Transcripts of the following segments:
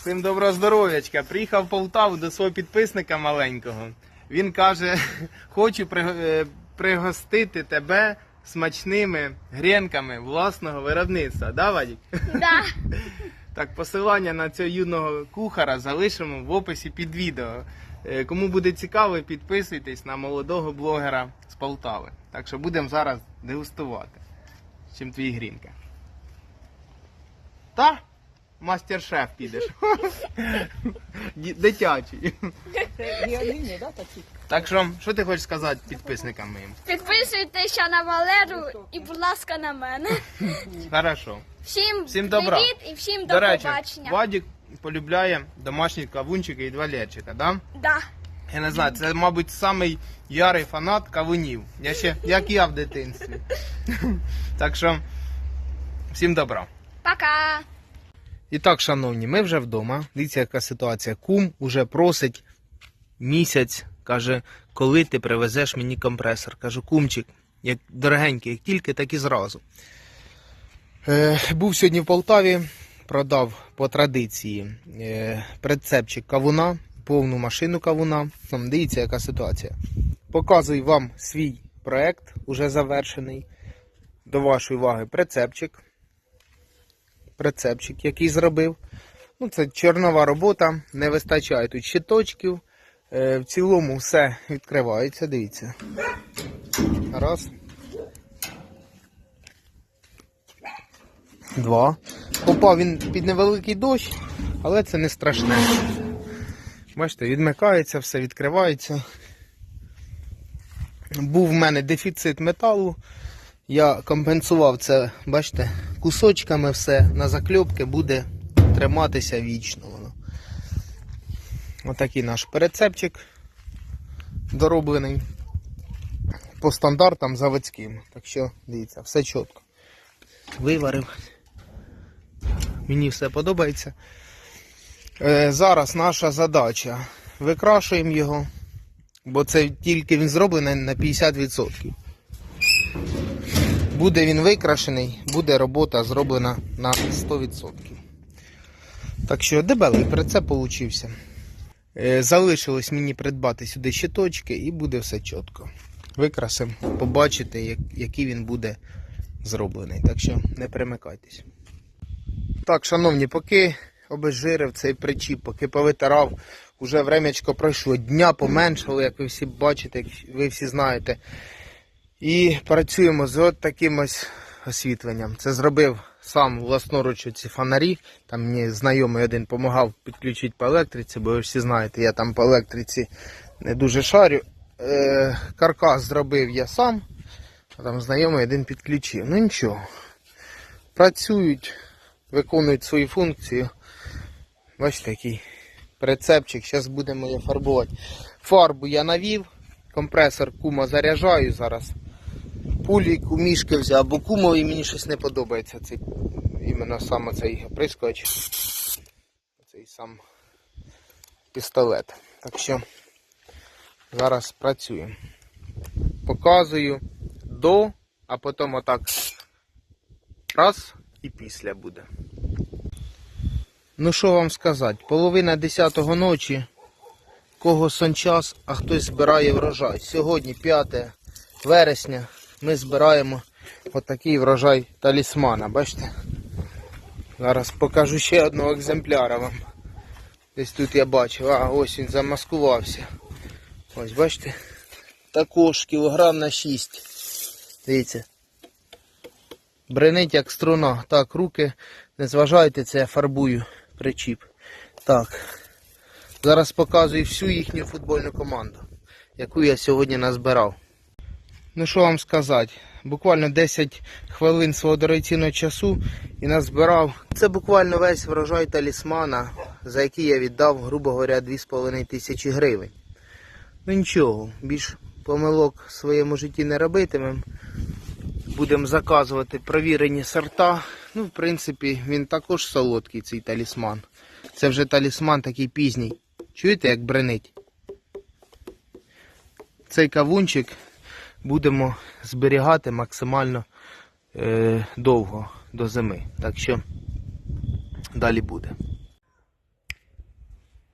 Всім доброго здоров'ячка. Приїхав в Полтаву до свого підписника маленького. Він каже: хочу е, пригостити тебе смачними гренками власного виробництва. Да, Вадік? Да. Так, посилання на цього юного кухара залишимо в описі під відео. Е, Кому буде цікаво, підписуйтесь на молодого блогера з Полтави. Так що будемо зараз дегустувати. Чим твій грінка. Та? Мастер-шеф підеш. Дитячий. Гіанині, да, такі? Так що, що ти хочеш сказати підписникам моїм? Підписуйтеся на Валеру і, будь ласка, на мене. Хорошо. Всім, Всім добра. привіт і всім до, До речі, побачення. Вадік полюбляє домашні кавунчики і два лерчика, да? Да. Я не знаю, це, мабуть, самий ярий фанат кавунів. Я ще, як я в дитинстві. Так що, всім добра. Пока. І так, шановні, ми вже вдома. Дивіться, яка ситуація. Кум уже просить місяць, каже, коли ти привезеш мені компресор. Кажу, кумчик, як дорогенький, як тільки, так і зразу. Е, був сьогодні в Полтаві, продав по традиції е, прицепчик кавуна, повну машину кавуна. Там, дивіться, яка ситуація. Показую вам свій проект, уже завершений. До вашої уваги прицепчик прицепчик, який зробив. Ну, це чорнова робота, не вистачає тут щиточків. Е, в цілому все відкривається, дивіться. Раз. Два. Попав він під невеликий дощ, але це не страшне. Бачите, відмикається, все відкривається. Був в мене дефіцит металу. Я компенсував це, бачите, кусочками все на закльопки буде триматися вічно воно. Отакий наш перецепчик дороблений по стандартам заводським. Так що, дивіться, все чітко. Виварив. Мені все подобається. Е, зараз наша задача. Викрашуємо його, бо це тільки він зроблений на 50%. Буде він викрашений, буде робота зроблена на 100%. Так що дебелий прицеп получився. Е, Залишилось мені придбати сюди щиточки і буде все чітко. Викрасимо, побачите, як, який він буде зроблений. Так що не перемикайтесь. Так, шановні, поки обезжирив цей причіп, поки повитирав, уже времечко пройшло, дня поменшало, як ви всі бачите, як ви всі знаєте. І працюємо з от таким ось освітленням. Це зробив сам власноруч ці фонарі. Там мені знайомий один допомагав підключити по електриці, бо ви всі знаєте, я там по електриці не дуже шарю. Е, каркас зробив я сам, а там знайомий один підключив. Ну нічого. Працюють, виконують свої функції. Бачите, який прицепчик. Зараз будемо його фарбувати. Фарбу я навів, компресор кума заряджаю зараз. Пулі кумішки взяв, бо кумові мені щось не подобається. Цей, іменно саме цей прискоч. Цей сам пістолет. Так що зараз працюємо. Показую до, а потім отак раз і після буде. Ну що вам сказати, половина 10 ночі, кого сон час, а хтось збирає врожай. Сьогодні 5 вересня ми збираємо отакий врожай талісмана. Бачите? Зараз покажу ще одного екземпляра вам. Десь тут я бачив, а ось він замаскувався. Ось бачите? Також кілограм на 6. Дивіться. Бренить як струна. Так, руки, не зважайте, це я фарбую причіп. Так. Зараз показую всю їхню футбольну команду, яку я сьогодні назбирав. Ну що вам сказати, буквально 10 хвилин свого дорогоцінного часу і назбирав. Це буквально весь врожай талісмана, за який я віддав, грубо говоря, 2,5 тисячі гривень. Ну нічого, більш помилок в своєму житті не робитимем. Будемо заказувати провірені сорта. Ну, в принципі, він також солодкий, цей талісман. Це вже талісман такий пізній. Чуєте, як бренить? Цей кавунчик будемо зберігати максимально е, довго до зими. Так що далі буде.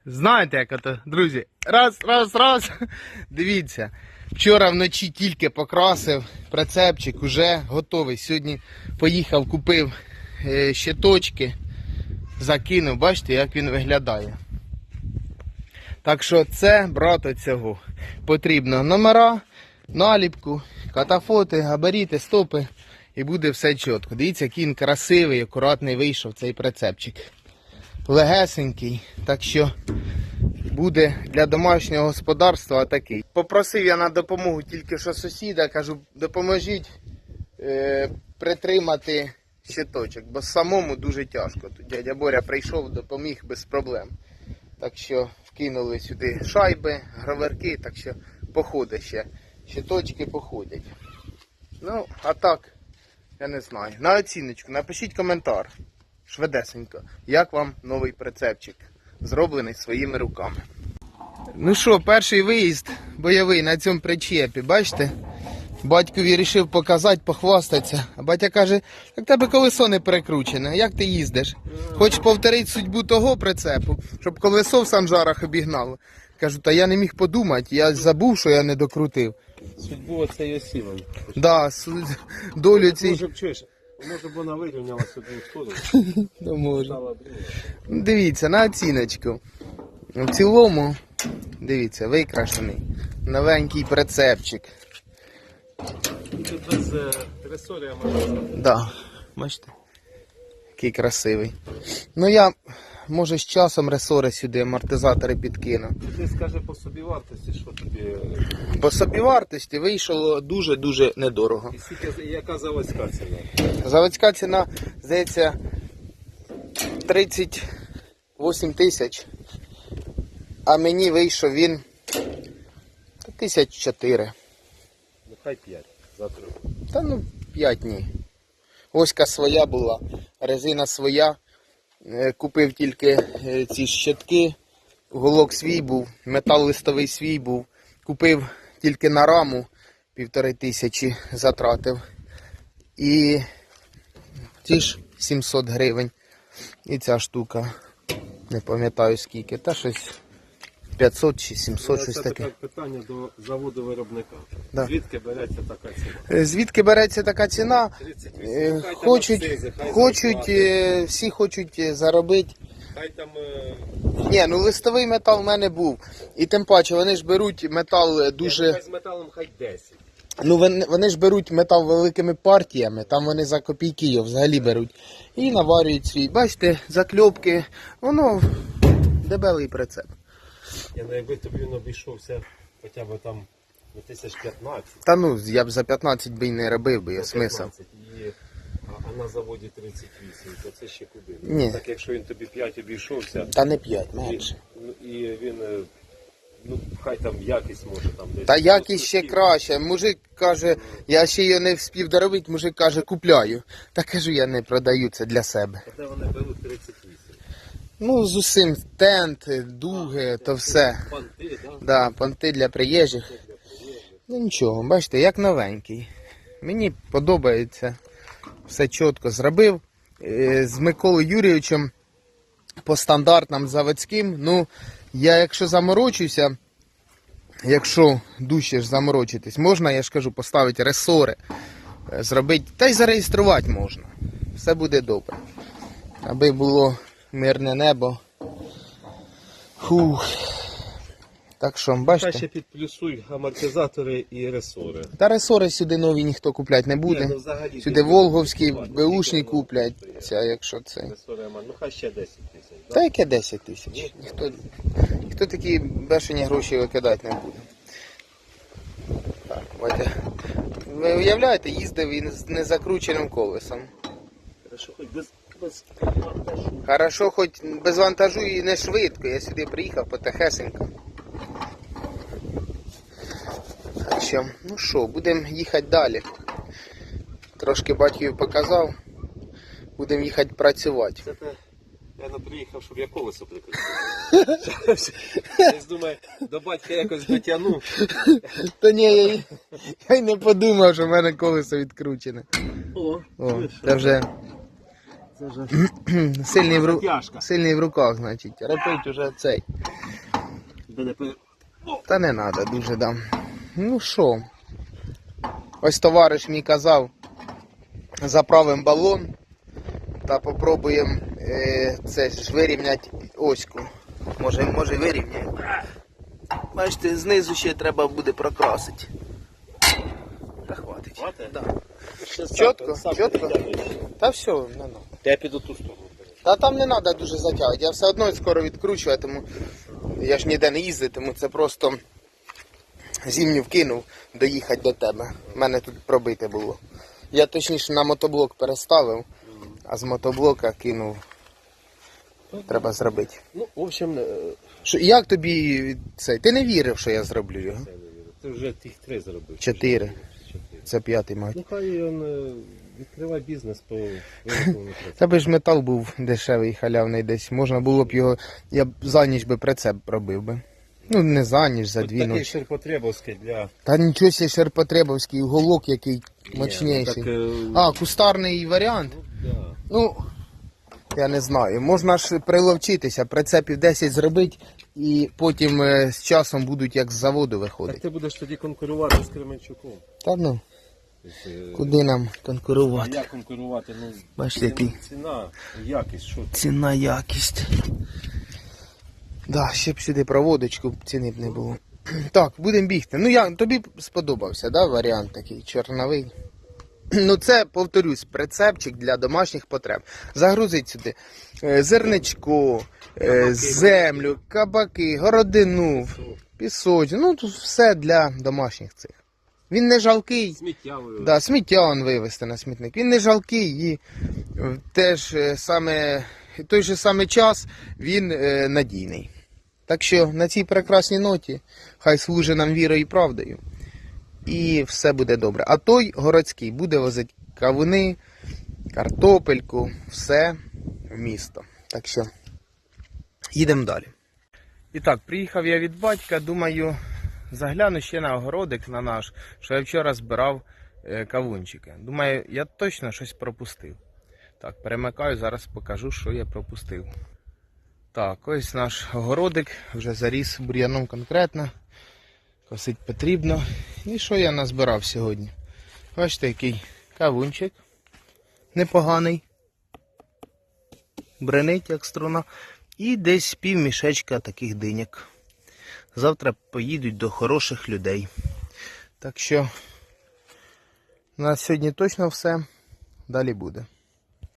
Знаєте, як ото, друзі? Раз, раз, раз. Дивіться. Вчора вночі тільки покрасив прицепчик, уже готовий. Сьогодні поїхав, купив е, щиточки, закинув. Бачите, як він виглядає. Так що це, брато, цього. Потрібно номера, наліпку, катафоти, габаріти, стопи. І буде все чітко. Дивіться, який він красивий, акуратний вийшов цей прицепчик. Легесенький. Так що буде для домашнього господарства такий. Попросив я на допомогу тільки що сусіда, кажу, допоможіть е, притримати щиточок, бо самому дуже тяжко. Тут дядя Боря прийшов, допоміг без проблем. Так що вкинули сюди шайби, гроверки, так що походить ще. Щиточки походять. Ну, а так, я не знаю. На оціночку, напишіть коментар. Шведесенько. Як вам новий прицепчик, зроблений своїми руками? Ну що, перший виїзд бойовий на цьому причепі, бачите? Батькові вирішив показати, похвастатися. А батя каже, так тебе колесо не перекручене, як ти їздиш? Хочеш повторити судьбу того прицепу, щоб колесо в санжарах обігнало. Кажу, та я не міг подумати, я забув, що я не докрутив. Судьбу є сілом. Да, су- долю цій Може б чуєш, може б вона вирівнялася одну сторону, не друга. Дивіться, на оціночку. В цілому, дивіться, викрашений. Новенький прицепчик. Тут без е, ресорія можна. Да, бачите? Який красивий. Ну я, може, з часом ресори сюди, амортизатори підкину. Ти скажи по собі вартості, що тобі. е, По собівартості вийшло дуже-дуже недорого. І скільки, яка заводська ціна? Заводська ціна, здається, 38 тисяч. А мені вийшов він тисяч чотири. Нехай 5. Завтра. Та ну 5 ні. Оська своя була, резина своя. Е, Купив тільки е, ці щитки, голок свій був, метал листовий свій був. Купив тільки на раму півтори тисячі затратив. І ті ж 700 гривень. І ця штука. Не пам'ятаю скільки. Та щось 500 чи 700, щось Це таке. таке питання до заводу виробника. Да. Звідки береться така ціна? Е, Звідки береться така ціна? 38. Е, Хай Хочуть, акцизи, хай хочуть, е, всі хочуть заробити. Хай там е, Ні, ну листовий метал в мене був. І тим паче вони ж беруть метал дуже. хай з металом хай 10. Ну вони, вони ж беруть метал великими партіями, там вони за копійки його взагалі беруть. І наварюють свій. Бачите, закльопки, воно дебелий прицеп. Я ну, якби тобі він обійшовся хоча б там на 1015. Та ну, я б за 15 би й не робив би, я смисл. 15, і, а, а на заводі 38, то це ще куди. Ні. Так якщо він тобі 5 обійшовся, Та не 5, і, менше. ну, і він, е, ну хай там якість може там десь. Та якість ще краще. Мужик каже, я ще її не вспів доробити, мужик каже, купляю. Та кажу, я не продаю це для себе. Де вони беруть 38. Ну, з усім тент, дуги, то все. Панти, да? Да, понти для приїжджих. Ну нічого, бачите, як новенький. Мені подобається. Все чітко зробив. Е, З Миколою Юрійовичем по стандартам заводським. Ну, я якщо заморочуся, якщо дужче заморочитись, можна, я ж кажу, поставити ресори, е, зробити, та й зареєструвати можна. Все буде добре. Аби було мирне небо. Фух. Так що, бачите? ще підплюсуй амортизатори і ресори. Та ресори сюди нові ніхто купляти не буде. Ні, ну, взагалі Сюди ти- волговські, Ладно, беушні скільки куплять, ця, якщо це. Ресори, ну хай ще 10 тисяч. да? Та яке 10 тисяч? Ніхто, ніхто такі бешені гроші викидати не буде. Так, бачите. Ви уявляєте, їздив він з незакрученим колесом. Хорошо, хоч без, без Хорошо, хоч без вантажу і не швидко. Я сюди приїхав потихесенько. Так що, ну що, будемо їхати далі. Трошки батькові показав. Будемо їхати працювати. Це те, я не приїхав, щоб я колесо прикрутив. Я думаю, до батька якось дотягну. Та ні, я, я й не подумав, що в мене колесо відкручене. О, О, це вже Це ж Сильний в, ру... Затяжка. Сильний в руках, значить. Репить уже цей. Та не треба дуже дам. Ну що? Ось товариш мій казав, заправимо балон та попробуємо е, це ж вирівняти оську. Може, може вирівняємо. Бачите, знизу ще треба буде прокрасити. Та хватить. Хватить? Да. Чітко, сам чітко. Та все, не надо. Я піду ту сторону. Та там не треба дуже затягувати. Я все одно скоро відкручуватиму. Я ж ніде не їздитиму, це просто зімню вкинув доїхати до тебе. У мене тут пробите було. Я точніше на мотоблок переставив, а з мотоблока кинув. Треба зробити. Ну, в общем, е, Що, як тобі це? Ти не вірив, що я зроблю його? це не вірю. Ти вже тих три зробив. Чотири. Це п'ятий мать. Ну хай він е, відкриває бізнес по виготовленню Та би ж метал був дешевий, халявний десь. Можна було б його. Я б за ніч би прицеп робив би. Ну, не за ніч, за дві Такий ночі. ширпотребовський для... Та нічого себе шерпотребовський уголок, який мощніший. Ну, так, е, А, кустарний варіант. ну, да. Ну, я не знаю. Можна ж приловчитися, прицепів 10 зробити, і потім е, з часом будуть як з заводу Так виходити. ти будеш тоді конкурувати з Кременчуком. Та ну, куди нам А конкурувати? як конкурувати? Ну, Бачите, який ціна, якість, що ціна якість. Да, ще б сюди проводочку ціни б не було. Так, будемо бігти. Ну я тобі сподобався, да, варіант такий чорновий. Ну, це, повторюсь, прицепчик для домашніх потреб. Загрузить сюди е, зерничко, е, землю, кабаки, городину, пісоч. Ну, тут все для домашніх цих. Він не жалкий. Сміття вивезти. Да, сміття он вивезти на смітник. Він не жалкий і е, теж е, саме, той же самий час він е, надійний. Так що на цій прекрасній ноті хай служить нам вірою і правдою. І все буде добре. А той городський буде возити кавуни, картопельку, все в місто. Так що їдемо далі. І так, приїхав я від батька, думаю, загляну ще на огородик на наш, що я вчора збирав е, кавунчики. Думаю, я точно щось пропустив. Так, перемикаю, зараз покажу, що я пропустив. Так, ось наш огородик вже заріс бур'яном конкретно. Косить потрібно. І що я назбирав сьогодні? Бачите, який кавунчик. Непоганий. Бренить, як струна. І десь пів мішечка таких диняк. Завтра поїдуть до хороших людей. Так що на сьогодні точно все. Далі буде.